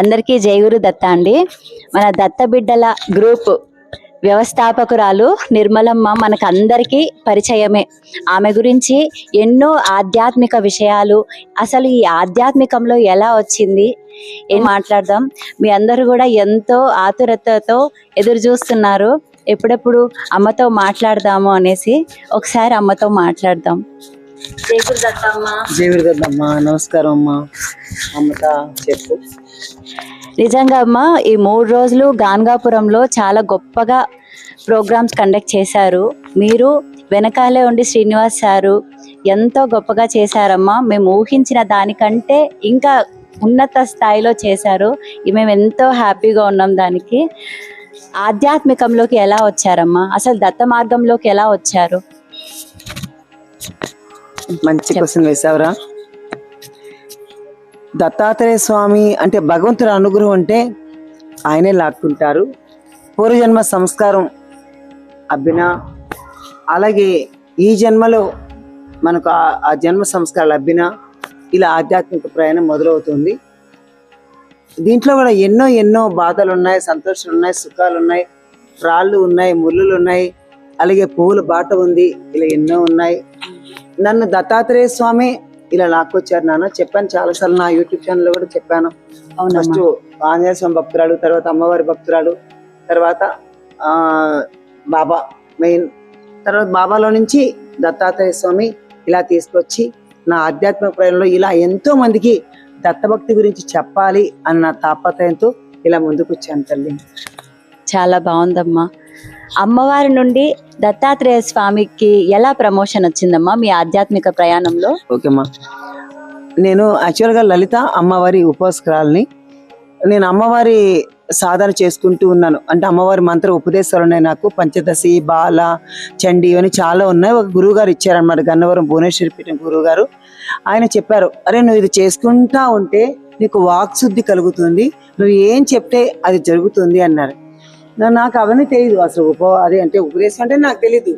అందరికీ జయగురు దత్త అండి. మన దత్త బిడ్డల గ్రూప్ వ్యవస్థాపకురాలు నిర్మలమ్మ మనకు అందరికీ పరిచయమే. ఆమె గురించి ఎన్నో ఆధ్యాత్మిక విషయాలు అసలు ఈ ఆధ్యాత్మికంలో ఎలా వచ్చింది ఏం మాట్లాడదాం. మీ అందరూ కూడా ఎంతో ఆతురతతో ఎదురు చూస్తున్నారు. ఎప్పుడెప్పుడు అమ్మతో మాట్లాడదాము అనేసి ఒకసారి అమ్మతో మాట్లాడదాం. జయగురు దత్తమ్మ నమస్కారం అమ్మా. అమ్మత చెప్పు. నిజంగా అమ్మ ఈ మూడు రోజులు గాన్గాపురంలో చాలా గొప్పగా ప్రోగ్రామ్స్ కండక్ట్ చేశారు. మీరు వెనకాలే ఉండి శ్రీనివాస్ సారు ఎంతో గొప్పగా చేశారమ్మా. మేము ఊహించిన దానికంటే ఇంకా ఉన్నత స్థాయిలో చేశారు. మేము ఎంతో హ్యాపీగా ఉన్నాం దానికి. ఆధ్యాత్మికంలోకి ఎలా వచ్చారమ్మా? అసలు దత్త మార్గంలోకి ఎలా వచ్చారు? మంచి క్వశ్చన్ వేసావురా. దత్తాత్రేయ స్వామి అంటే భగవంతుడి అనుగ్రహం అంటే ఆయనే లాక్కుంటారు. పూర్వజన్మ సంస్కారం అబ్బిన అలాగే ఈ జన్మలో మనకు ఆ- జన్మ సంస్కారాలు అబ్బిన ఇలా ఆధ్యాత్మిక ప్రయాణం మొదలవుతుంది. దీంట్లో కూడా ఎన్నో ఎన్నో బాధలు ఉన్నాయి సంతోషాలు ఉన్నాయి సుఖాలు ఉన్నాయి రాళ్ళు ఉన్నాయి ముళ్ళులు ఉన్నాయి అలాగే పువ్వుల బాట ఉంది ఇలా ఎన్నో ఉన్నాయి. నన్ను దత్తాత్రేయ స్వామి ఇలా లాక్కొచ్చారు నాన్న. చెప్పాను చాలాసార్లు నా యూట్యూబ్ ఛానల్లో కూడా చెప్పాను. ఫస్ట్ ఆంజనేయ స్వామి భక్తురాలు తర్వాత అమ్మవారి భక్తురాలు తర్వాత ఆ బాబా మెయిన్. తర్వాత బాబాలో నుంచి దత్తాత్రేయ స్వామి ఇలా తీసుకొచ్చి నా ఆధ్యాత్మిక ప్రయాణంలో ఇలా ఎంతో మందికి దత్తభక్తి గురించి చెప్పాలి అన్న తాపత్రయంతో ఇలా ముందుకు వచ్చాను తల్లి. చాలా బాగుందమ్మా. అమ్మవారి నుండి దత్తాత్రేయ స్వామికి ఎలా ప్రమోషన్ వచ్చిందమ్మా మీ ఆధ్యాత్మిక ప్రయాణంలో? ఓకేమ్మా నేను యాక్చువల్గా లలిత అమ్మవారి ఉపాసకురాలని. నేను అమ్మవారి సాధన చేసుకుంటూ ఉన్నాను. అంటే అమ్మవారి మంత్ర ఉపదేశాలు ఉన్నాయి నాకు. పంచదశి బాల చండి ఇవన్నీ చాలా ఉన్నాయి. ఒక గురువు గారు ఇచ్చారనమాట గన్నవరం భువనేశ్వరి పీఠం గురువు గారు ఆయన చెప్పారు అరే నువ్వు ఇది చేసుకుంటా ఉంటే నీకు వాక్శుద్ధి కలుగుతుంది. నువ్వు ఏం చెప్తే అది జరుగుతుంది అన్నారు. నాకు అవన్నీ తెలియదు అసలు ఉప అది అంటే ఉపదేశం అంటే నాకు తెలియదు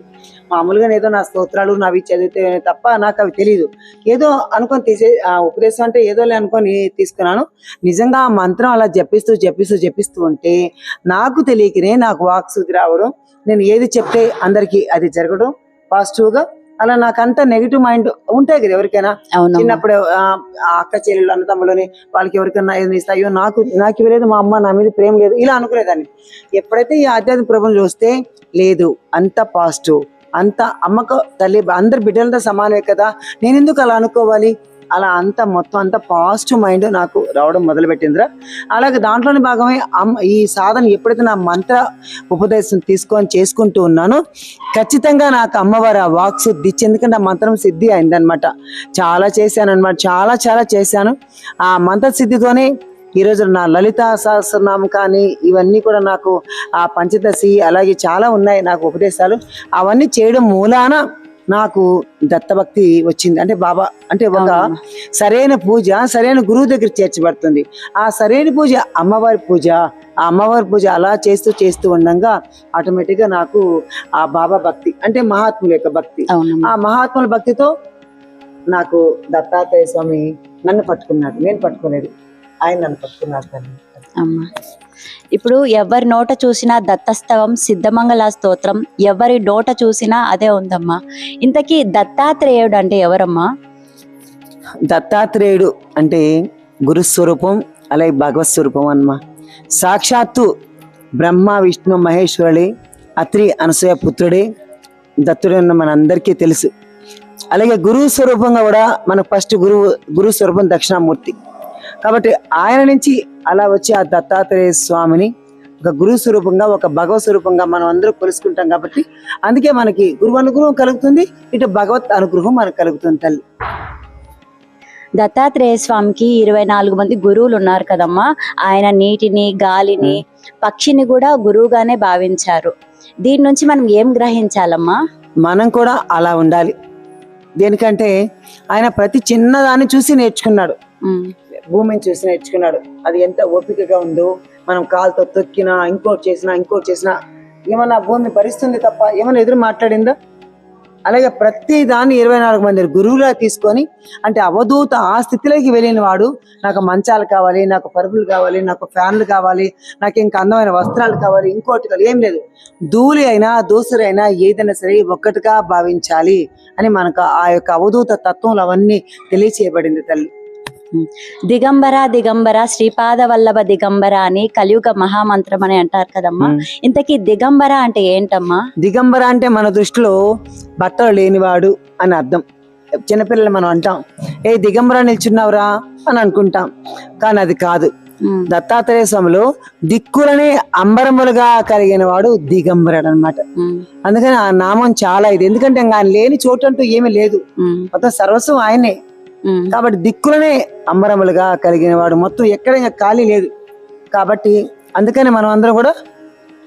మామూలుగా ఏదో నా స్తోత్రాలు నావి చదివితే తప్ప నాకు అవి తెలియదు ఏదో అనుకొని తీసే ఆ ఉపదేశం అంటే ఏదోలే అనుకొని తీసుకున్నాను. నిజంగా ఆ మంత్రం అలా జపిస్తూ జపిస్తూ జపిస్తూ ఉంటే నాకు తెలియకనే నాకు వాక్స్ రావడం నేను ఏది చెప్తే అందరికీ అది జరగడం పాజిటివ్గా అలా నాకంత నెగిటివ్ మైండ్ ఉంటాయి కదా ఎవరికైనా. చిన్నప్పుడు అక్క చెల్లెలు అన్నతమ్ములని వాళ్ళకి ఎవరికైనా ఏది ఇస్తే అయ్యో నాకు నాకు ఇవ్వలేదు మా అమ్మ నా మీద ప్రేమ లేదు ఇలా అనుకునేదాన్ని. ఎప్పుడైతే ఈ ఆధ్యాత్మిక ప్రపంచం చూస్తే లేదు అంత పాజిటివ్ అంత అమ్మకు తల్లి అందరి బిడ్డలతో సమానమే కదా నేను ఎందుకు అలా అనుకోవాలి? అలా అంత మొత్తం అంత పాజిటివ్ మైండ్ నాకు రావడం మొదలుపెట్టిందిరా. అలాగే దాంట్లోని భాగమే ఈ సాధన ఎప్పుడైతే నా మంత్ర ఉపదేశం తీసుకొని చేసుకుంటూ ఉన్నానో ఖచ్చితంగా నాకు అమ్మవారి ఆ వాక్ సిద్ధి ఇచ్చి ఎందుకంటే ఆ మంత్రం సిద్ధి అయిందనమాట చాలా చేశాను అనమాట చాలా చాలా చేశాను. ఆ మంత్ర సిద్ధితోనే ఈరోజు నా లలిత సహస్రనామం కానీ ఇవన్నీ కూడా నాకు ఆ పంచదశి అలాగే చాలా ఉన్నాయి నాకు ఉపదేశాలు. అవన్నీ చేయడం మూలాన నాకు దత్తభక్తి వచ్చింది. అంటే బాబా అంటే ఒక. సరైన పూజ సరైన గురువు దగ్గర చేర్చబడుతుంది. ఆ సరైన పూజ అమ్మవారి పూజ ఆ అమ్మవారి పూజ అలా చేస్తూ చేస్తూ ఉండగా ఆటోమేటిక్గా నాకు ఆ బాబా భక్తి అంటే మహాత్ముల యొక్క భక్తి. ఆ మహాత్ముల భక్తితో నాకు దత్తాత్రేయ స్వామి నన్ను పట్టుకున్నాడు. నేను పట్టుకోలేదు. ఆయన నన్ను పట్టుకున్నాడు అమ్మా. ఇప్పుడు ఎవరి నోట చూసినా దత్తస్తవం సిద్ధమంగళ స్తోత్రం ఎవరి నోట చూసినా అదే ఉందమ్మా. ఇంతకీ దత్తాత్రేయుడు అంటే ఎవరమ్మా? దత్తాత్రేయుడు అంటే గురుస్వరూపం అలాగే భగవత్ స్వరూపం అన్నమా. సాక్షాత్తు బ్రహ్మ విష్ణు మహేశ్వరుడే అత్రి అనసూయ పుత్రుడే దత్తుడు మనందరికీ తెలుసు. అలాగే గురువు స్వరూపంగా కూడా మనకు ఫస్ట్ గురువు గురు స్వరూపం దక్షిణామూర్తి. కాబట్టి ఆయన నుంచి అలా వచ్చి ఆ దత్తాత్రేయ స్వామిని ఒక గురు స్వరూపంగా ఒక భగవత్ స్వరూపంగా మనం అందరూ కొలుసుకుంటాం కాబట్టి అందుకే మనకి గురువు అనుగ్రహం కలుగుతుంది ఇటు భగవత్ అనుగ్రహం మనకు కలుగుతుంది తల్లి. దత్తాత్రేయ స్వామికి ఇరవై నాలుగు మంది గురువులు ఉన్నారు కదమ్మా. ఆయన నీటిని గాలిని పక్షిని కూడా గురువుగానే భావించారు. దీని నుంచి మనం ఏం గ్రహించాలమ్మా? మనం కూడా అలా ఉండాలి. దేనికంటే ఆయన ప్రతి చిన్నదాన్ని చూసి నేర్చుకున్నాడు. భూమిని చూసి నేర్చుకున్నాడు. అది ఎంత ఓపికగా ఉందో మనం కాలుతో తొక్కినా ఇంకోటి చేసినా ఇంకోటి చేసినా ఏమన్నా భూమి భరిస్తుంది తప్ప ఏమన్నా ఎదురు మాట్లాడిందా? అలాగే ప్రతి దాన్ని ఇరవై నాలుగు మంది గురువులా తీసుకొని అంటే అవధూత ఆ స్థితిలోకి వెళ్ళిన వాడు నాకు మంచాలు కావాలి నాకు పరుగులు కావాలి నాకు ఫ్యాన్లు కావాలి నాకు ఇంకా అందమైన వస్త్రాలు కావాలి ఇంకోటి కావాలి ఏం లేదు. ధూళి అయినా దూసరైనా అయినా ఏదైనా సరే ఒక్కటిగా భావించాలి అని మనకు ఆ యొక్క అవధూత తత్వంలో అవన్నీ తెలియచేయబడింది తల్లి. దిగంబర దిగంబర శ్రీపాద వల్లభ దిగంబర అని కలియుగ మహామంత్రం అని అంటారు కదమ్మా. ఇంతకీ దిగంబర అంటే ఏంటమ్మా? దిగంబర అంటే మన దృష్టిలో బట్టలు లేనివాడు అని అర్థం. చిన్నపిల్లలు మనం అంటాం ఏ దిగంబర నిల్చున్నావురా? అని అనుకుంటాం. కానీ అది కాదు. దత్తాత్రేయ స్వామిలో దిక్కులనే అంబరములుగా కలిగిన వాడు దిగంబరుడు అనమాట అందుకని ఆ నామం చాలా ఇది. ఎందుకంటే ఇంకా ఆయన లేని చోటు అంటూ ఏమీ లేదు. మొత్తం సర్వస్వం ఆయనే. కాబట్టి దిక్కులనే అంబరములుగా కలిగిన వాడు. మొత్తం ఎక్కడ ఇంకా ఖాళీ లేదు. కాబట్టి అందుకని మనం అందరం కూడా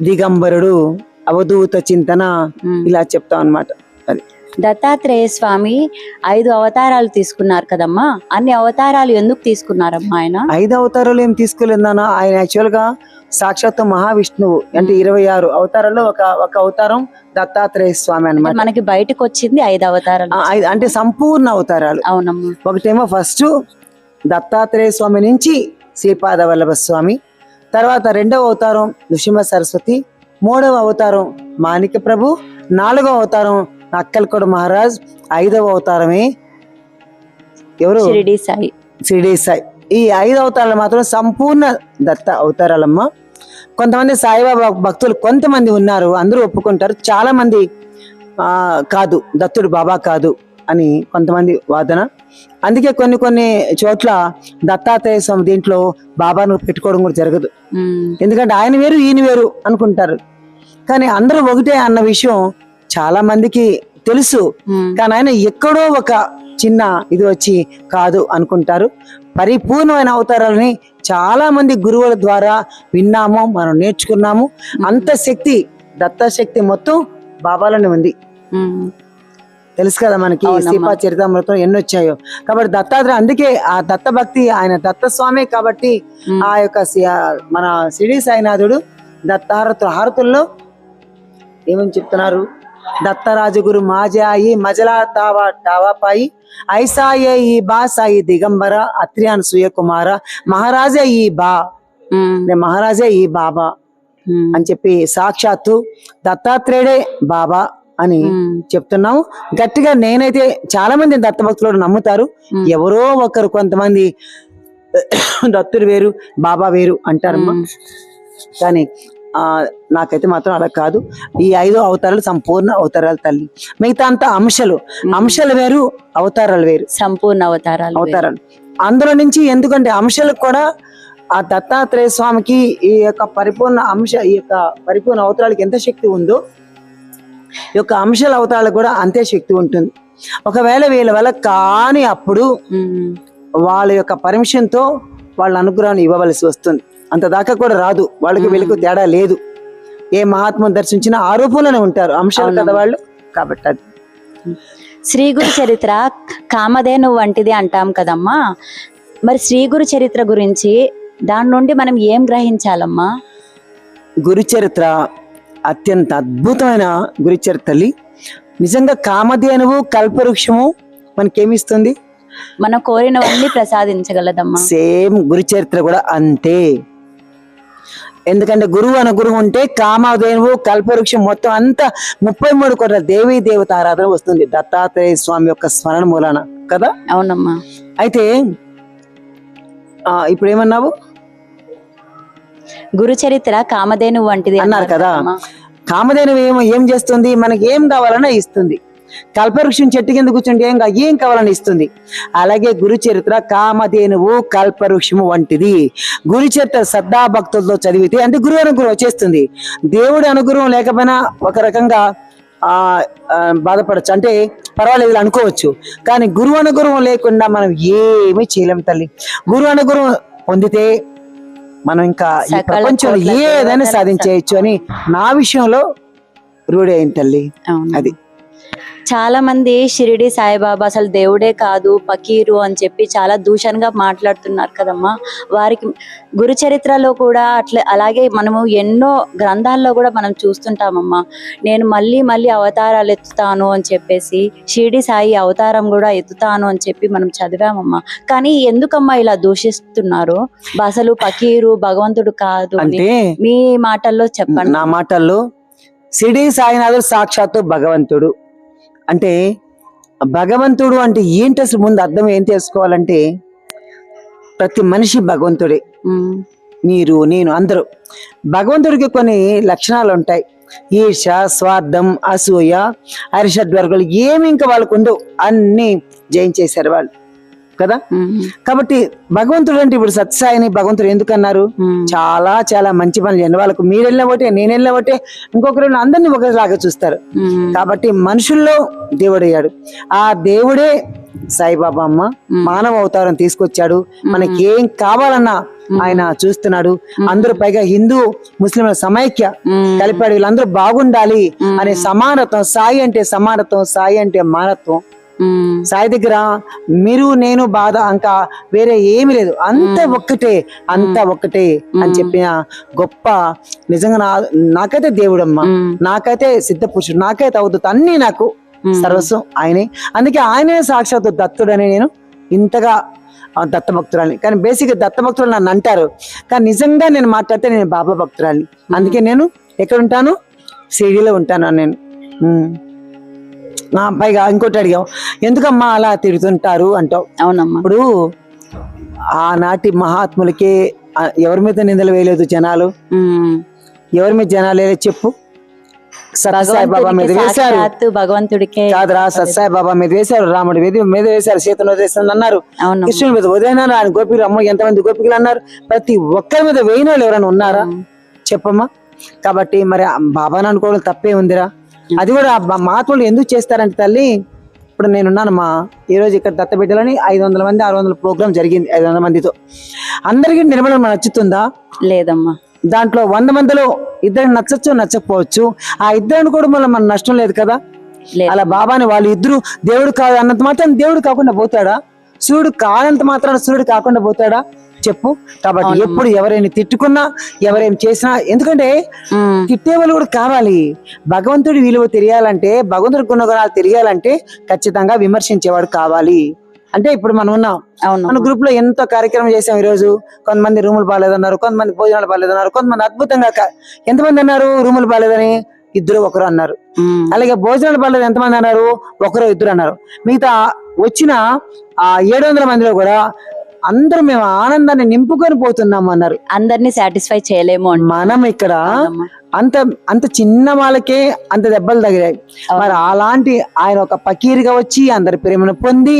దిగంబరుడు అవధూత చింతన. ఇలా చెప్తాం అన్నమాట. అది. దత్తాత్రేయ స్వామి ఐదు అవతారాలు తీసుకున్నారు కదమ్మా? అన్ని అవతారాలు ఎందుకు తీసుకున్నారమ్మా ఆయన? ఐదు అవతారాలు ఏం తీసుకోలేదు నాన్న. ఆయన యాక్చువల్గా సాక్షాత్ మహావిష్ణువు అంటే ఇరవై ఆరు అవతారాల్లో ఒక ఒక అవతారం దత్తాత్రేయ స్వామి అంటే అన్నమాట. మనకి బయటకు వచ్చింది ఐదు అవతారాలు. అంటే సంపూర్ణ అవతారాలు. అవునమ్మా. ఒకటేమో ఫస్ట్ దత్తాత్రేయ స్వామి నుంచి శ్రీపాద వల్లభ స్వామి తర్వాత రెండవ అవతారం నృసింహ సరస్వతి మూడవ అవతారం మాణిక ప్రభు నాలుగవ అవతారం అక్కల్కోడ మహారాజ్ ఐదవ అవతారమే ఎవరు? షిరిడి సాయి. షిరిడి సాయి. ఈ ఐదు అవతారాలు మాత్రం సంపూర్ణ దత్త అవతారాలమ్మ. కొంతమంది సాయిబాబా భక్తులు కొంతమంది ఉన్నారు అందరూ ఒప్పుకుంటారు. చాలా మంది ఆ కాదు దత్తుడు బాబా కాదు అని కొంతమంది వాదన. అందుకే కొన్ని కొన్ని చోట్ల దత్తాత్రేయ స్వామి దీంట్లో బాబాను పెట్టుకోవడం కూడా జరగదు. ఎందుకంటే ఆయన వేరు ఈయన వేరు అనుకుంటారు. కానీ అందరూ ఒకటే అన్న విషయం చాలా మందికి తెలుసు కానీ ఆయన ఎక్కడో ఒక చిన్న ఇది వచ్చి కాదు అనుకుంటారు. పరిపూర్ణమైన అవతారాలని చాలా మంది గురువుల ద్వారా విన్నాము మనం నేర్చుకున్నాము. అంత శక్తి దత్త శక్తి మొత్తం బాబాలోనే ఉంది. తెలుసు కదా మనకి. శ్రీపా చరితామృతం ఎన్ని వచ్చాయో కాబట్టి దత్తాత్రేయ అందుకే ఆ దత్త భక్తి ఆయన దత్త స్వామి కాబట్టి ఆ యొక్క మన సిడి సాయినాథుడు దత్తారతు హారతుల్లో ఏమని చెప్తున్నారు? దత్తరాజగురు మాజాయి మజలా తావా టావాపాయి ఐసాయే ఈ బా సాయి దిగంబర అత్రియాన్ సూయకుమార మహారాజే ఈ బా. మహారాజే ఈ బాబా. అని చెప్పి సాక్షాత్తు దత్తాత్రేయుడే బాబా అని చెప్తున్నాము. గట్టిగా నేనైతే చాలా మంది దత్తభక్తులు నమ్ముతారు. ఎవరో ఒకరు కొంతమంది దత్తుడు వేరు బాబా వేరు అంటారమ్మా. ఉమ్. కానీ నాకైతే మాత్రం అలా కాదు. ఈ ఐదు అవతారాలు సంపూర్ణ అవతారాలు తల్లి. మిగతా అంతా అంశాలు. అంశాలు వేరు అవతారాలు వేరు. సంపూర్ణ అవతారాలు. అవతారాలు. అందులో నుంచి ఎందుకంటే అంశాలకు కూడా ఆ దత్తాత్రేయ స్వామికి ఈ యొక్క పరిపూర్ణ అంశ ఈ యొక్క పరిపూర్ణ అవతారాలకు ఎంత శక్తి ఉందో ఈ యొక్క అంశాల అవతారాలకు కూడా అంతే శక్తి ఉంటుంది. ఒకవేళ వీళ్ళ వల్ల కాని అప్పుడు వాళ్ళ యొక్క పర్మిషన్తో వాళ్ళ అనుగ్రహాన్ని ఇవ్వవలసి వస్తుంది. అంత దాకా కూడా రాదు. వాళ్ళకి వీళ్ళకి తేడా లేదు. ఏ మహాత్ముని దర్శించినా ఆ రూపంలోనే ఉంటారు. అంశాలు కదా వాళ్ళు? కాబట్టి అది. శ్రీ గురు చరిత్ర కామధేను వంటిది అంటాం కదమ్మా. మరి శ్రీ గురు చరిత్ర గురించి దాని నుండి మనం ఏం గ్రహించాలమ్మా? గురు చరిత్ర అత్యంత అద్భుతమైన గురు చరిత్ర తల్లి నిజంగా కామధేనువు కల్పవృక్షము మనకేమిస్తుంది? మనం కోరినవన్నీ ప్రసాదించగలదమ్మా. సేమ్ గురు చరిత్ర కూడా అంతే. ఎందుకంటే గురువు అన్న గురువు ఉంటే కామధేనువు కల్పవృక్షం మొత్తం అంతా ముప్పై మూడు కోట్ల దేవీ దేవత ఆరాధన వస్తుంది. దత్తాత్రేయ స్వామి యొక్క స్మరణ మూలాన కదా? అవునమ్మా. అయితే ఆ, ఇప్పుడు ఏమన్నావు గురు చరిత్ర కామధేను వంటిది అన్నారు కదా. కామధేనువు ఏమో ఏం చేస్తుంది? మనకి ఏం కావాలన్నా ఇస్తుంది. కల్పవృక్షం చెట్టు కింద కూర్చుంటే ఏం ఏం కావాలని ఇస్తుంది? అలాగే గురు చరిత్ర కామధేనువు కల్పవృక్షము వంటిది. గురు చరిత్ర శ్రద్ధా భక్తులతో చదివితే అంటే గురువు అనుగ్రహం వచ్చేస్తుంది. దేవుడి అనుగ్రహం లేకపోయినా ఒక రకంగా బాధపడచ్చు. అంటే పర్వాలేదు అనుకోవచ్చు. కానీ గురువు అనుగ్రహం లేకుండా మనం ఏమీ చేయలేం తల్లి. గురువు అనుగ్రహం పొందితే మనం ఇంకా ఈ ప్రపంచంలో ఏదైనా సాధించేయచ్చు అని నా విషయంలో రూఢి అయింది తల్లి. అది. చాలా మంది షిరిడి సాయిబాబా అసలు దేవుడే కాదు పకీరు అని చెప్పి చాలా దూషణగా మాట్లాడుతున్నారు కదమ్మా. వారికి గురు చరిత్రలో కూడా అట్లా అలాగే మనము ఎన్నో గ్రంథాల్లో కూడా మనం చూస్తుంటామమ్మా. నేను మళ్ళీ మళ్ళీ అవతారాలు ఎత్తుతాను అని చెప్పేసి షిరిడి సాయి అవతారం కూడా ఎత్తుతాను అని చెప్పి మనం చదివామమ్మా. కానీ ఎందుకమ్మా ఇలా దూషిస్తున్నారు? అసలు పకీరు భగవంతుడు కాదు అంటే మీ మాటల్లో చెప్పండి. నా మాటల్లో సిడి సాయినాథుడు సాక్షాత్తు భగవంతుడు. అంటే భగవంతుడు అంటే ఏంటి అసలు ముందు అర్థం ఏం తెలుసుకోవాలంటే ప్రతి మనిషి భగవంతుడే. మీరు నేను అందరూ. భగవంతుడికి కొన్ని లక్షణాలు ఉంటాయి. ఈర్ష స్వార్థం అసూయ అరిషడ్వర్గాలు ఏమి ఇంకా వాళ్ళకు ఉండవు. అన్ని జయించేశారు వాళ్ళు. కదా? కాబట్టి భగవంతుడు అంటే ఇప్పుడు సత్సాయిని భగవంతుడు ఎందుకు అన్నారు ఉమ్, చాలా చాలా మంచి పనులు చేయండి. వాళ్ళకు మీరు వెళ్ళిన ఒకటే నేను వెళ్ళిన ఒకటే ఇంకొకరు అందరినీ ఒకలాగా చూస్తారు. కాబట్టి మనుషుల్లో దేవుడు అయ్యాడు. ఆ దేవుడే సాయిబాబా అమ్మ మానవ అవతారం తీసుకొచ్చాడు. మనకి ఏం కావాలన్నా ఆయన చూస్తున్నాడు. అందరూ పైగా హిందూ ముస్లింల సమైక్య కలిపాడు. వీళ్ళందరూ బాగుండాలి అనే సమానత్వం సాయి అంటే సమానత్వం సాయి అంటే మానత్వం. సాయి దగ్గర మీరు నేను బాధ ఇంకా వేరే ఏమీ లేదు. అంత ఒక్కటే అంత ఒక్కటే అని చెప్పిన గొప్ప నిజంగా నా నాకైతే దేవుడమ్మా నాకైతే సిద్ధ పురుషుడు నాకైతే అవుతుంది అన్ని నాకు. సర్వస్వం ఆయనే. అందుకే ఆయనే సాక్షాత్ దత్తుడని నేను ఇంతగా ఆ, దత్త భక్తురాలిని కానీ బేసిక్ దత్త భక్తులు నన్ను అంటారు. కానీ నిజంగా నేను మాట్లాడితే నేను బాబా భక్తురాలిని. అందుకే నేను ఎక్కడ ఉంటాను? సిడీలో ఉంటాను నేను. పైగా ఇంకోటి అడిగావు ఎందుకమ్మా అలా తిడుతుంటారు? అంటావు. అవునమ్మా. ఇప్పుడు ఆనాటి మహాత్ములకే ఎవరి మీద నిందలు వేయలేదు జనాలు. ఎవరి మీద జనాలు వేయలేదు చెప్పు. సత్యసాయి బాబా మీద వేశారు. భగవంతుడికే కాదురా సత్యసాయి బాబా మీద వేశారు రాముడి మీద మీద వేశారు సీతను వదిలేస్తాను అన్నారు. కృష్ణుడి మీద వదిలేనారు ఆయన గోపికలు అమ్మ ఎంతమంది గోపికలు అన్నారు. ప్రతి ఒక్కరి మీద వేయిన వాళ్ళు ఎవరైనా ఉన్నారా? చెప్పమ్మా. కాబట్టి మరి బాబాని అనుకోవడం తప్పే ఉందిరా. అది కూడా మహాత్ములు ఎందుకు చేస్తారంటే తల్లి ఇప్పుడు నేనున్నానమ్మా ఈ రోజు ఇక్కడ దత్తబిడ్డలని ఐదు వందల మంది ఆరు వందల ప్రోగ్రామ్ జరిగింది ఐదు వందల మందితో. అందరికీ నిర్మలం నచ్చుతుందా? లేదమ్మా. దాంట్లో వంద మందిలో ఇద్దరికి నచ్చచ్చు నచ్చకపోవచ్చు. ఆ ఇద్దరిని కూడా మళ్ళీ మన నష్టం లేదు కదా? అలా బాబాని వాళ్ళు ఇద్దరు దేవుడు కాదు అన్నంత మాత్రం దేవుడు కాకుండా పోతాడా? సూర్యుడు కానంత మాత్రాన సూర్యుడు కాకుండా పోతాడా? చెప్పు. కాబట్టి. ఎప్పుడు ఎవరైనా తిట్టుకున్నా ఎవరేం చేసినా ఎందుకంటే తిట్టే వాళ్ళు కూడా కావాలి. భగవంతుడి విలువ తెలియాలంటే భగవంతుడి గుణగణాలు తెలియాలంటే ఖచ్చితంగా విమర్శించేవాడు కావాలి. అంటే ఇప్పుడు మనం ఉన్నాం. మన గ్రూప్లో ఎంతో కార్యక్రమం చేసాం ఈ రోజు కొంతమంది రూములు బాగాలేదన్నారు కొంతమంది భోజనాలు బాగాలేదన్నారు కొంతమంది అద్భుతంగా ఎంతమంది అన్నారు రూములు బాగాలేదని? ఇద్దరు ఒకరు అన్నారు. అలాగే భోజనాలు బాగాలేదు ఎంతమంది అన్నారు? ఒకరు ఇద్దరు అన్నారు. మిగతా వచ్చిన ఆ ఏడు వందల మందిలో కూడా అందరూ మేము ఆనందాన్ని నింపుకొని పోతున్నాం అన్నారు. అందరినీ సాటిస్ఫై చేయలేము మనం ఇక్కడ. అంత అంత చిన్న వాళ్ళకే అంత దెబ్బలు తగిలాయి. మరి అలాంటి ఆయన ఒక పకీరుగా వచ్చి అందరి ప్రేమను పొంది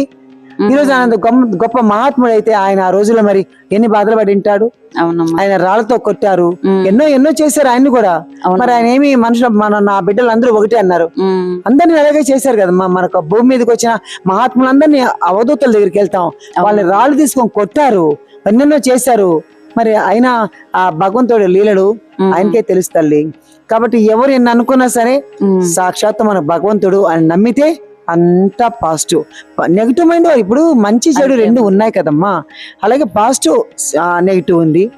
ఈ రోజు ఆయన గొప్ప- మహాత్ముడు అయితే ఆయన ఆ రోజుల్లో మరి ఎన్ని బాధలు పడి ఉంటాడు? ఆయన రాళ్ళతో కొట్టారు. ఎన్నో ఎన్నో చేశారు ఆయన్ని కూడా. మరి ఆయన ఏమి మనుషులు మన నా బిడ్డలు అందరూ ఒకటే అన్నారు. అందరిని అలాగే చేశారు కదా మనకు భూమి మీదకి వచ్చిన మహాత్ములందరినీ అవధూతల దగ్గరికి వెళ్తాం. వాళ్ళని రాళ్ళు తీసుకొని కొట్టారు. ఎన్నెన్నో చేశారు. మరి ఆయన ఆ భగవంతుడి ఉమ్, ఆయనకే తెలుసు తల్లి. కాబట్టి ఎవరు ఎన్ని అనుకున్నా సరే సాక్షాత్ మన భగవంతుడు అని నమ్మితే అంతా పాజిటివ్ నెగిటివ్ మైండ్ ఇప్పుడు మంచి చెడు. రెండు ఉన్నాయి కదమ్మా. అలాగే పాజిటివ్ నెగిటివ్ ఉంది.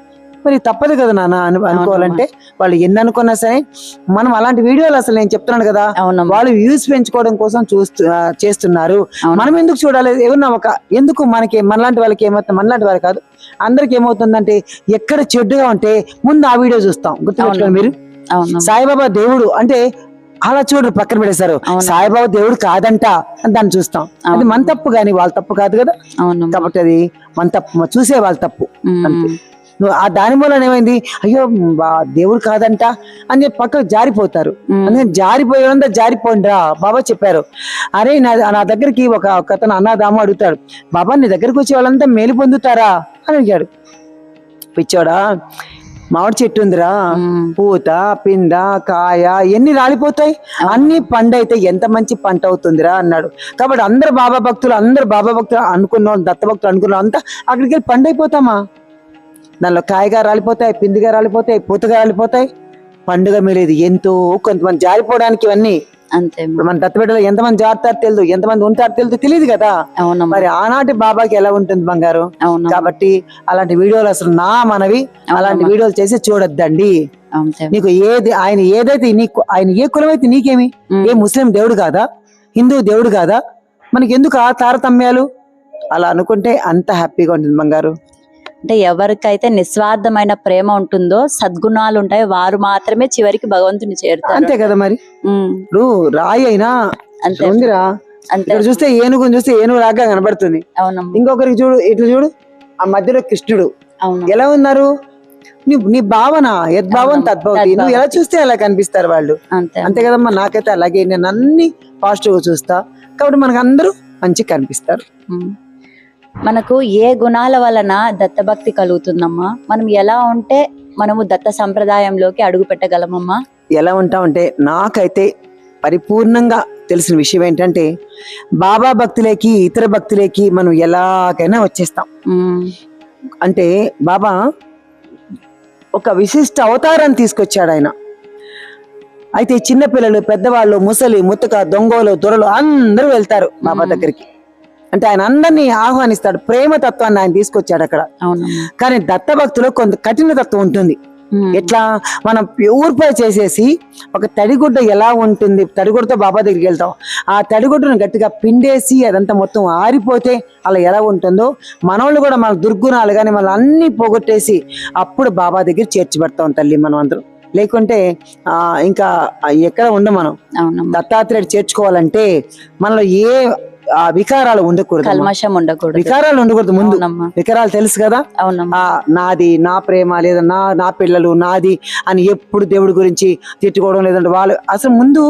మరి తప్పదు కదా నాన్న అను- అనుకోవాలంటే వాళ్ళు ఎన్ని అనుకున్నా సరే మనం అలాంటి వీడియోలు అసలు నేను చెప్తున్నాను కదా వాళ్ళు వ్యూస్ పెంచుకోవడం కోసం చూస్తూ చేస్తున్నారు. మనం ఎందుకు చూడాలి? ఏమన్నా ఒక ఎందుకు మనకి మనలాంటి వాళ్ళకి ఏమవుతుంది? మనలాంటి వాళ్ళు కాదు. అందరికి ఏమవుతుందంటే ఎక్కడ చెడ్డుగా ఉంటే ముందు ఆ వీడియో చూస్తాం. గుర్తుపెట్టుకోండి. మీరు. సాయిబాబా దేవుడు అంటే అలా చూడు పక్కన అవును. సాయిబాబా దేవుడు కాదంట అని దాన్ని చూస్తాం. అది. మన తప్పు కానీ వాళ్ళ తప్పు కాదు కదా. కాబట్టి అది మన తప్పు చూసే వాళ్ళ తప్పు. నువ్వు ఆ దాని మూలన ఏమైంది? అయ్యో దేవుడు కాదంట అని చెప్పి పక్కకు జారిపోతారు. అందుకని జారిపోయేదంతా జారిపోండిరా. బాబా చెప్పారు. అరే నా నా దగ్గరికి ఒక ఒక అతను అన్నదాము అడుగుతాడు. బాబా నీ దగ్గరికి వచ్చే వాళ్ళంతా మేలు పొందుతారా? అని అడిగాడు. పిచ్చోడా మామిడి చెట్టు ఉందిరా. పూత పింద కాయ ఎన్ని రాలిపోతాయి? అన్ని పండు అయితే ఎంత మంచి పంట అవుతుందిరా అన్నాడు. కాబట్టి అందరు బాబా భక్తులు అందరు బాబా భక్తులు అనుకున్న దత్త భక్తులు అనుకున్న అంతా అక్కడికి వెళ్ళి పండు అయిపోతామా దానిలో కాయగా రాలిపోతాయి పిందిగా రాలిపోతాయి పూతగా రాలిపోతాయి. పండుగ మిలేదు ఎంతో కొంతమంది జారిపోవడానికి ఇవన్నీ అంతే. ఇప్పుడు మన దత్తబిడ్డలో ఎంతమంది జారుతారు తెలియదు ఎంతమంది ఉంటారు తెలియదు తెలియదు కదా. అవునమ్మా. మరి ఆనాటి బాబాకి ఎలా ఉంటుంది బంగారు? అవును కాబట్టి అలాంటి వీడియోలు అసలు నా మనవి అలాంటి వీడియోలు చేసి చూడొద్దండి. నీకు ఏది ఆయన ఏదైతే నీకు ఆయన ఏ కులం అయితే నీకేమి. ఏ ముస్లిం దేవుడు కాదా? హిందూ దేవుడు కాదా? మనకి ఎందుకు ఆ తారతమ్యాలు? అలా అనుకుంటే అంత హ్యాపీగా ఉంటుంది బంగారు. అంటే ఎవరికైతే నిస్వార్థమైన ప్రేమ ఉంటుందో సద్గుణాలు ఉంటాయో వారు మాత్రమే చివరికి భగవంతుని చేరుతారు. అంతే కదా మరి? ఇప్పుడు రాయి అయినా అంతే. ఉందిరా. అంతే. ఇక్కడ చూస్తే ఏనుగుని చూస్తే ఏనుగు లాగా కనబడుతుంది అవునమ్మా. ఇంకొకరికి చూడు ఇట్లా చూడు ఆ మధ్యలో కృష్ణుడు. అవును. ఎలా ఉన్నారు? నీ నీ భావన యద్భావం తద్భవతి నువ్వు ఎలా చూస్తే అలా కనిపిస్తారు వాళ్ళు? అంతే. అంతే కదమ్మా నాకైతే అలాగే. నేను అన్ని పాజిటివ్గా చూస్తా. కాబట్టి మనకు అందరూ మంచి కనిపిస్తారు. మనకు ఏ గుణాల వలన దత్తభక్తి కలుగుతుందమ్మా? మనం ఎలా ఉంటే మనము దత్త సంప్రదాయంలోకి అడుగు పెట్టగలమమ్మా? ఎలా ఉంటామంటే నాకైతే పరిపూర్ణంగా తెలిసిన విషయం ఏంటంటే బాబా భక్తులేకి ఇతర భక్తులేకి మనం ఎలాగైనా వచ్చేస్తాం. అంటే బాబా ఒక విశిష్ట అవతారాన్ని తీసుకొచ్చాడు ఆయన. అయితే చిన్నపిల్లలు పెద్దవాళ్ళు ముసలి ముత్తక దొంగలు దొరలు అందరూ వెళ్తారు బాబా. దగ్గరికి. అంటే ఆయన అందరినీ ఆహ్వానిస్తాడు. ప్రేమ తత్వాన్ని ఆయన తీసుకొచ్చాడు అక్కడ. కానీ దత్త భక్తిలో కొంత కఠిన తత్వం ఉంటుంది. ఎట్లా? మనం ప్యూరిఫై చేసేసి ఒక తడిగుడ్డ ఎలా ఉంటుంది? తడిగుడ్డతో బాబా దగ్గరికి వెళ్తాం. ఆ తడిగుడ్డను గట్టిగా పిండేసి అదంతా మొత్తం ఆరిపోతే అలా ఎలా ఉంటుందో మనోళ్ళు కూడా మన దుర్గుణాలు కానీ మనం అన్ని పోగొట్టేసి అప్పుడు బాబా దగ్గర చేర్చిపెడతాం తల్లి మనం అందరం. లేకుంటే ఇంకా ఎక్కడ ఉండం మనం. దత్తాత్రేయుడు చేర్చుకోవాలంటే మనలో ఏ ఆ, వికారాలు ఉండకూడదు. కల్మషం ఉండకూడదు. వికారాలు ఉండకూడదు ముందు. వికారాలు తెలుసు కదా? అవునమ్మా. ఆ నాది నా ప్రేమ లేదా నా నా పిల్లలు నాది అని ఎప్పుడు దేవుడి గురించి తిట్టుకోవడం లేదంటే వాళ్ళు అసలు ముందు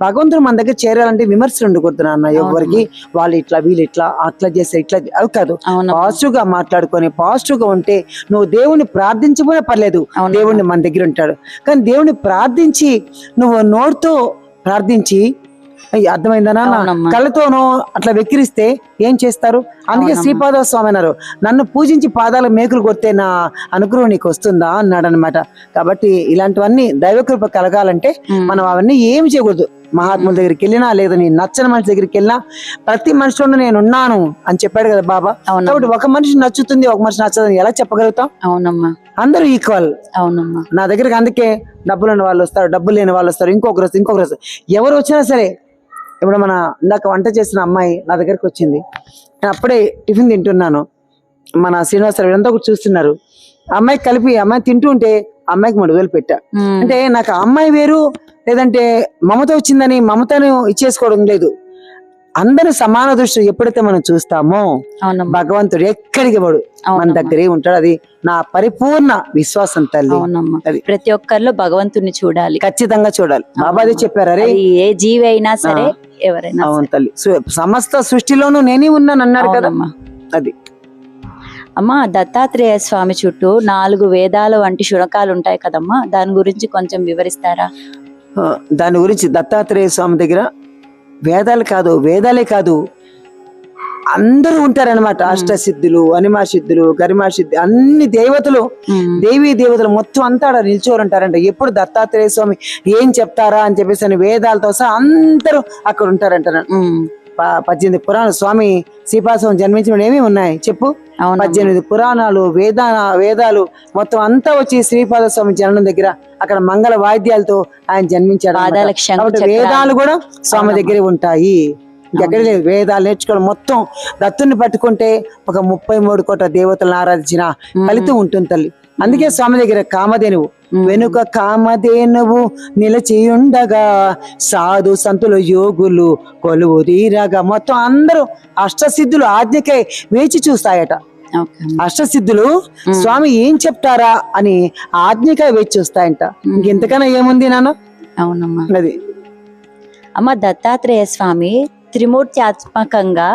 భగవంతుడు మన దగ్గర చేరాలంటే విమర్శలు ఉండకూడదు నాన్న ఎవరికి. వాళ్ళు ఇట్లా వీళ్ళు ఇట్లా అట్లా చేస్తే ఇట్లా అవి కాదు. పాజిటివ్గా మాట్లాడుకొని పాజిటివ్గా ఉంటే నువ్వు దేవుణ్ణి ప్రార్థించబోనే పర్లేదు. దేవుణ్ణి మన దగ్గర ఉంటాడు. కానీ దేవుణ్ణి ప్రార్థించి నువ్వు నోటితో ప్రార్థించి అర్థమైందా నాన్న. కళ్ళతోనో అట్లా వెక్కిరిస్తే ఏం చేస్తారు? అందుకే. శ్రీపాద స్వామి అన్నారు నన్ను పూజించి పాదాల మేకులు కొడితే నా అనుగ్రహం నీకు వస్తుందా? అన్నాడు అనమాట కాబట్టి ఇలాంటివన్నీ దైవకృప కలగాలంటే మనం అవన్నీ ఏమి చేయకూడదు. మహాత్ముల దగ్గరికి వెళ్ళినా లేదా నీ నచ్చని మనిషి దగ్గరికి వెళ్ళినా ప్రతి మనిషిలోనూ నేను ఉన్నాను అని చెప్పాడు కదా బాబా. కాబట్టి ఒక మనిషి నచ్చుతుంది ఒక మనిషి నచ్చదని ఎలా చెప్పగలుగుతాం? అవునమ్మా. అందరూ ఈక్వల్. అవునమ్మా. నా దగ్గరికి అందుకే డబ్బులు ఉన్న వాళ్ళు వస్తారు డబ్బులు లేని వాళ్ళు వస్తారు ఇంకొకరు వస్తారు ఇంకొకరు వస్తారు. ఎవరు వచ్చినా సరే ఇప్పుడు మన ఇందాక వంట చేసిన అమ్మాయి నా దగ్గరికి వచ్చింది. నేను అప్పుడే టిఫిన్ తింటున్నాను. మన శ్రీనివాసరావు వీళ్ళంతా కూడా చూస్తున్నారు. అమ్మాయికి కలిపి అమ్మాయి తింటూ ఉంటే అమ్మాయికి మూడు వేలు పెట్టా అంటే నాకు అమ్మాయి వేరు లేదంటే మమత వచ్చిందని మమతను ఇచ్చేసుకోవడం లేదు. అందరూ సమాన దృష్టి ఎప్పుడైతే మనం చూస్తామో అవునమ్మా. భగవంతుడు ఎక్కడికి వాడు మన. దగ్గరే ఉంటాడు. అది నా పరిపూర్ణ విశ్వాసం తల్లి. ప్రతి ఒక్కరిలో భగవంతుని చూడాలి. ఖచ్చితంగా చూడాలి. బాబా అదే చెప్పారు అరే. ఏ జీవి అయినా సరే ఎవరైనా అవును. తల్లి. సమస్త సృష్టిలోనూ నేనే ఉన్నాను అన్నారు కదా. అవునమ్మా. అది. అమ్మా దత్తాత్రేయ స్వామి చుట్టూ నాలుగు వేదాలు వంటి శునకాలు ఉంటాయి కదమ్మా. దాని గురించి కొంచెం వివరిస్తారా? దాని గురించి దత్తాత్రేయ స్వామి దగ్గర వేదాలు కాదు వేదాలే కాదు. అందరూ ఉంటారన్నమాట. అష్టసిద్ధులు అనిమా సిద్ధులు గరిమా సిద్ధి అన్ని దేవతలు. దేవీ దేవతలు మొత్తం అంతా ఆడ నిల్చోరు ఉంటారంట ఎప్పుడు దత్తాత్రేయ స్వామి ఏం చెప్తారా అని చెప్పేసి అని వేదాలతో సహా అందరూ అక్కడ ఉంటారంట. పద్దెనిమిది పురాణ స్వామి శ్రీపాసం జన్మించిన ఏమి ఉన్నాయి? చెప్పు. పద్దెనిమిది పురాణాలు వేద వేదాలు మొత్తం అంతా వచ్చి శ్రీపాద స్వామి జననం దగ్గర అక్కడ మంగళ వాయిద్యాలతో ఆయన జన్మించాడు. వేదాలు కూడా స్వామి. దగ్గరే ఉంటాయి. లేదు వేదాలు నేర్చుకోవడం మొత్తం దత్తుని పట్టుకుంటే ఒక ముప్పై మూడు కోట్ల దేవతలను ఆరాధించిన ఫలితం ఉంటుంది తల్లి. అందుకే స్వామి దగ్గర కామధేనువు వెనుక కామధేనువు నిలిచియుండగా సాధు సంతులు యోగులు కొలువు తీరగా మొత్తం అందరూ అష్టసిద్ధులు ఆజ్ఞకై వేచి చూస్తాయట. అష్టసిద్ధులు స్వామి ఏం చెప్తారా అని ఆజ్ఞకై వేచి చూస్తాయంట. ఇంకెంతకన్నా ఏముంది నాన్న? అవునమ్మా. అది. అమ్మ దత్తాత్రేయ స్వామి త్రిమూర్త్యాత్మకంగా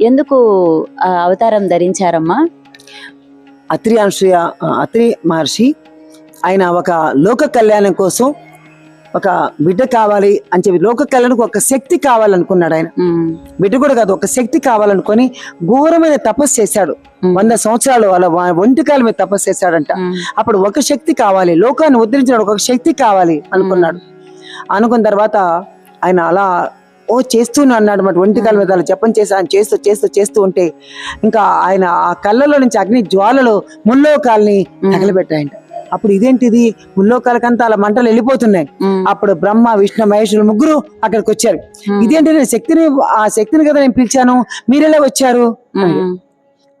ఎందుకు ఆ, అవతారం ధరించారమ్మా? అత్రి అనసూయ అత్రి మహర్షి. ఆయన ఒక లోక కళ్యాణం కోసం ఒక బిడ్డ కావాలి అని చెప్పి లోక కళ్యాణకు ఒక శక్తి కావాలనుకున్నాడు ఆయన. బిడ్డ కూడా కాదు ఒక శక్తి కావాలనుకొని ఘోరమైన తపస్సు చేశాడు. వంద సంవత్సరాలు వాళ్ళ ఒంటికాల మీద తపస్సు చేశాడంట. అప్పుడు ఒక శక్తి కావాలి లోకాన్ని ఉద్ధరించడానికి ఒక శక్తి కావాలి అనుకున్నాడు. అనుకున్న తర్వాత ఆయన అలా ఓ చేస్తూనే అన్నాడు అనమాట ఒంటి కాళ్ళ మీద జపం చేసి ఆయన చేస్తూ చేస్తూ చేస్తూ ఉంటే ఇంకా ఆయన ఆ కళ్ళలో నుంచి అగ్ని జ్వాలలు ముల్లోకాల్ని తగలబెట్టాయంట. అప్పుడు ఇదేంటిది? ముల్లోకాలకంతా అలా మంటలు వెళ్ళిపోతున్నాయి. అప్పుడు బ్రహ్మ విష్ణు మహేశ్వరులు ముగ్గురు అక్కడికి వచ్చారు. ఇదేంటి నేను శక్తిని ఆ శక్తిని కదా నేను పిలిచాను. మీరెలా వచ్చారు?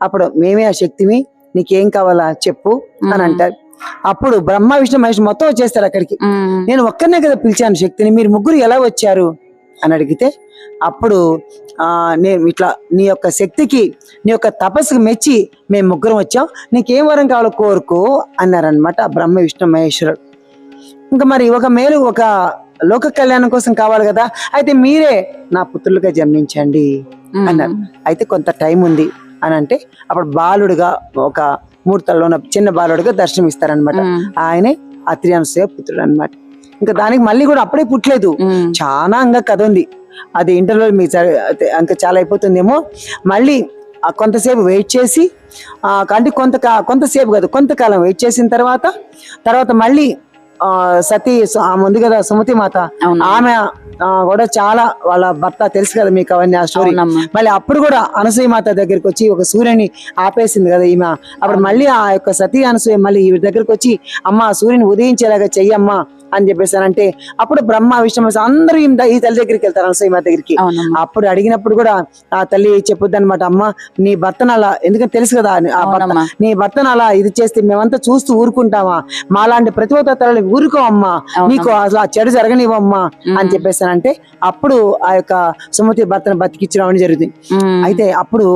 అప్పుడు మేమే ఆ శక్తిని నీకేం కావాలా చెప్పు అని అంటారు. అప్పుడు బ్రహ్మ విష్ణు మహేష్ మొత్తం వచ్చేస్తారు అక్కడికి. నేను ఒక్కనే కదా పిలిచాను శక్తిని. మీరు ముగ్గురు ఎలా వచ్చారు? అని అడిగితే అప్పుడు ఆ నేను ఇట్లా నీ యొక్క శక్తికి నీ యొక్క తపస్సుకు మెచ్చి మేము ముగ్గురం వచ్చాం. నీకేం వరం కావాలో కోరుకో అన్నారనమాట బ్రహ్మ విష్ణు మహేశ్వరుడు. ఇంకా మరి ఒక మేలు ఒక లోక కళ్యాణం కోసం కావాలి కదా. అయితే మీరే నా పుత్రులుగా జన్మించండి అన్నారు. అయితే కొంత టైం ఉంది అని అంటే అప్పుడు బాలుడుగా ఒక మూర్తల్లో ఉన్న చిన్న బాలుడుగా దర్శనం ఇస్తారనమాట ఆయనే అత్రియానుసయ పుత్రుడు అనమాట ఇంకా దానికి మళ్ళీ కూడా అప్పుడే పుట్టలేదు. చాలా ఇంకా కథ ఉంది. అది ఇంటర్వ్యూ మీకు ఇంకా చాలా అయిపోతుందేమో. మళ్ళీ కొంతసేపు వెయిట్ చేసి ఆ, అంటే కొంత కొంతసేపు కాదు కొంతకాలం వెయిట్ చేసిన తర్వాత తర్వాత మళ్ళీ సతీ ఆమె ఉంది కదా సుమతి మాత. ఆమె కూడా చాలా వాళ్ళ భర్త తెలుసు కదా మీకు అవన్నీ ఆ స్టోరీ మళ్ళీ అప్పుడు కూడా అనసూయ మాత దగ్గరికి వచ్చి ఒక సూర్యుని ఆపేసింది కదా ఈమె. అప్పుడు మళ్ళీ ఆ యొక్క సతీ అనసూయ మళ్ళీ ఈ దగ్గరికి వచ్చి అమ్మ సూర్యుని ఉదయించేలాగా చెయ్యమ్మా. అని చెప్పేసి అని అంటే అప్పుడు బ్రహ్మ విష్ణు అందరూ ఈ తల్లి దగ్గరికి వెళ్తారు అనసూయ మాత దగ్గరికి. అప్పుడు అడిగినప్పుడు కూడా ఆ తల్లి చెప్పొద్దు అనమాట అమ్మ నీ భర్తను అలా ఎందుకంటే తెలుసు కదా నీ భర్తను అలా ఇది చేస్తే మేమంతా చూస్తూ ఊరుకుంటామా? మాలాంటి ప్రతిభత తల్లి ఊరుకో అమ్మా. నీకు అసలు ఆ చెడు జరగనివ్వమ్మా అని చెప్పేసానంటే అప్పుడు ఆ యొక్క సుమతి భర్తను బతికించడం అనేది జరుగుతుంది అయితే అప్పుడు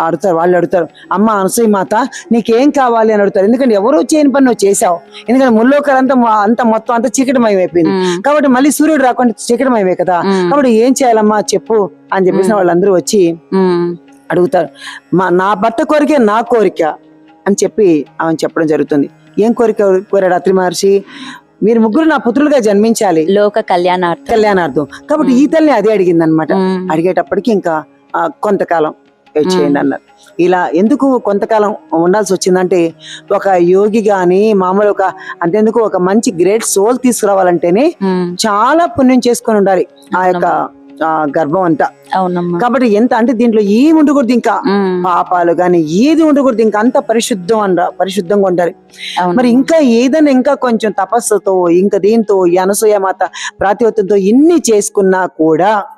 అడుగుతారు వాళ్ళు అడుగుతారు అమ్మ అనసూయ మాత నీకేం కావాలి అని అడుగుతారు. ఎందుకంటే ఎవరో చేయని పని నువ్వు చేసావు ఎందుకంటే ముల్లోకరంతా మొ- అంతా మొత్తం అంతా చీకటిమయం అయిపోయింది కాబట్టి మళ్ళీ సూర్యుడు రాకుండా చీకటిమయమే కదా. కాబట్టి ఏం చేయాలమ్మా చెప్పు అని చెప్పేసి వాళ్ళందరూ వచ్చి అడుగుతారు. మా నా భర్త కోరికే నా కోరిక అని చెప్పి ఆమె చెప్పడం జరుగుతుంది. ఏం కోరిక కోరాడు అత్రి మహర్షి? మీరు ముగ్గురు నా పుత్రులుగా జన్మించాలి. లోక కళ్యాణార్థం. కళ్యాణార్థం. కాబట్టి ఈ తల్లి అదే అడిగింది అనమాట అడిగేటప్పటికి ఇంకా కొంతకాలం. చేయండి అన్నారు ఇలా ఎందుకు కొంతకాలం ఉండాల్సి వచ్చిందంటే ఒక యోగి గాని మామూలు ఒక అంతేందుకు ఒక మంచి గ్రేట్ సోల్ తీసుకురావాలంటేనే చాలా పుణ్యం చేసుకొని ఉండాలి ఆ యొక్క గర్భం అంతా. అవునమ్మా. కాబట్టి ఎంత అంటే దీంట్లో ఏమి ఉండకూడదు ఇంకా. పాపాలు గాని ఏది ఉండకూడదు ఇంకా అంత పరిశుద్ధం అంట పరిశుద్ధంగా ఉండాలి. మరి ఇంకా ఏదైనా ఇంకా కొంచెం తపస్సుతో ఇంకా దీంతో ఈ అనసూయ మాత ప్రాతిపత్యంతో ఇన్ని చేసుకున్నా కూడా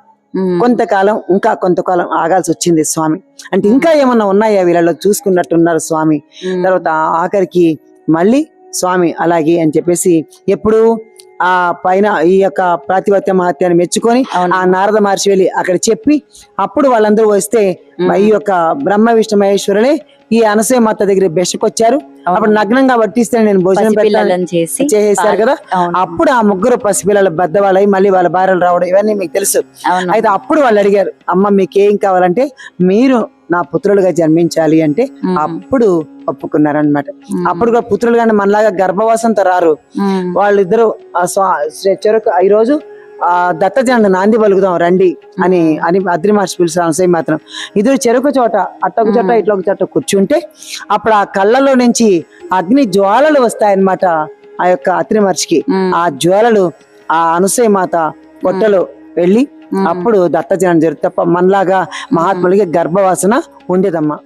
కొంతకాలం ఇంకా కొంతకాలం ఆగాల్సి వచ్చింది స్వామి. అంటే ఇంకా ఏమన్నా ఉన్నాయా వీళ్ళలో చూసుకున్నట్టున్నారు స్వామి. తర్వాత ఆఖరికి మళ్ళీ స్వామి అలాగే అని చెప్పేసి ఎప్పుడు ఆ పైన ఈ యొక్క ప్రాతిపత్య మహత్యాన్ని మెచ్చుకొని. ఆ నారద మహర్షి వెళ్ళి అక్కడ చెప్పి అప్పుడు వాళ్ళందరూ వస్తే ఈ యొక్క బ్రహ్మ విష్ణు మహేశ్వరులే ఈ అనసూయ మాత దగ్గర బెషకొచ్చారు. అప్పుడు నగ్నంగా పట్టిస్తే నేను భోజనం చేసి చేసేసారు కదా. అప్పుడు ఆ ముగ్గురు పసిపిల్లల బద్దవాళ్ళై మళ్ళీ వాళ్ళ భార్యలు రావడం ఇవన్నీ మీకు తెలుసు. అయితే అప్పుడు వాళ్ళు అడిగారు అమ్మ మీకేం కావాలంటే మీరు నా పుత్రులుగా జన్మించాలి అంటే అప్పుడు ఒప్పుకున్నారనమాట అప్పుడు కూడా పుత్రులు కానీ మనలాగా గర్భవాసంతో రారు. వాళ్ళిద్దరు ఆ స్వా చెరకు ఈ రోజు ఆ దత్తజనంగా నాంది పలుకుదాం రండి అని అని అద్రి మహర్షి పిలిచారు అనసూయ మాత్రం. ఇద్దరు చెరుకు చోట అట్టొక చోట ఇట్లా ఒక చోట కూర్చుంటే అప్పుడు ఆ కళ్ళలో నుంచి అగ్ని జ్వాలలు వస్తాయన్నమాట ఆ యొక్క అత్రి మహర్షికి ఆ జ్వాలలు ఆ అనసూయ మాత పొట్టలో వెళ్ళి. అప్పుడు దత్తజనం జరుగుతుంది తప్ప మనలాగా మహాత్ములకి గర్భవాసన ఉండేదమ్మా.